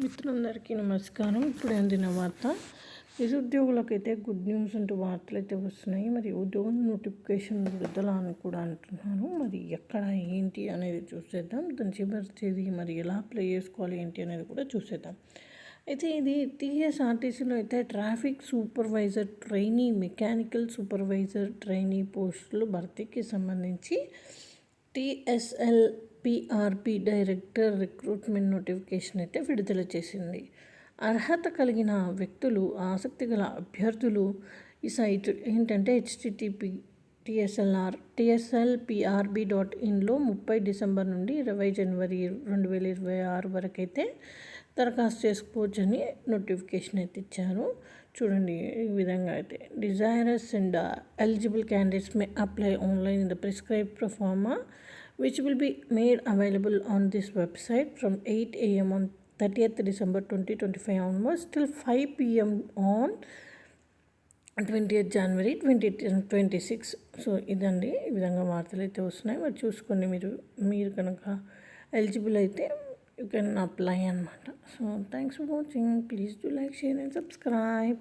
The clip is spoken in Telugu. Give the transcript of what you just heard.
మిత్రులందరికీ నమస్కారం. ఇప్పుడు అందిన వార్త. నిరుద్యోగులకైతే గుడ్ న్యూస్ అంటూ వార్తలు అయితే వస్తున్నాయి. మరి ఉద్యోగం నోటిఫికేషన్ విడుదల అని కూడా అంటున్నారు. మరి ఎక్కడ ఏంటి అనేది చూసేద్దాం. దాని చివరి తేదీ మరి ఎలా అప్లై చేసుకోవాలి ఏంటి అనేది కూడా చూసేద్దాం. అయితే ఇది టీఎస్ఆర్టీసీలో అయితే traffic supervisor trainee mechanical supervisor trainee పోస్టులు భర్తీకి సంబంధించి TSL PRP director recruitment notification అయితే విడుదల చేసింది. అర్హత కలిగిన వ్యక్తులు ఆసక్తి గల అభ్యర్థులు ఈ సైట్ ఏంటంటే HTTP TSLR TSL PRB dot ఇన్లో ముప్పై డిసెంబర్ నుండి ఇరవై జనవరి రెండు వేల ఇరవై ఆరు వరకు అయితే దరఖాస్తు చేసుకోవచ్చని నోటిఫికేషన్ అయితే ఇచ్చారు చూడండి ఈ విధంగా అయితే desirous and eligible candidates may apply online in the prescribe proforma available on this website available eight AM on from 8 a.m. on 30th December 2025 onwards till 5 p.m. on 20th January twenty twenty six so ఇదండి. ఈ విధంగా వార్తలు అయితే వస్తున్నాయి. మరి చూసుకోండి మీరు. మీరు కనుక ఎలిజిబుల్ అయితే యూ కెన్ అప్లై అనమాట so thanks for watching. Please do like share and subscribe.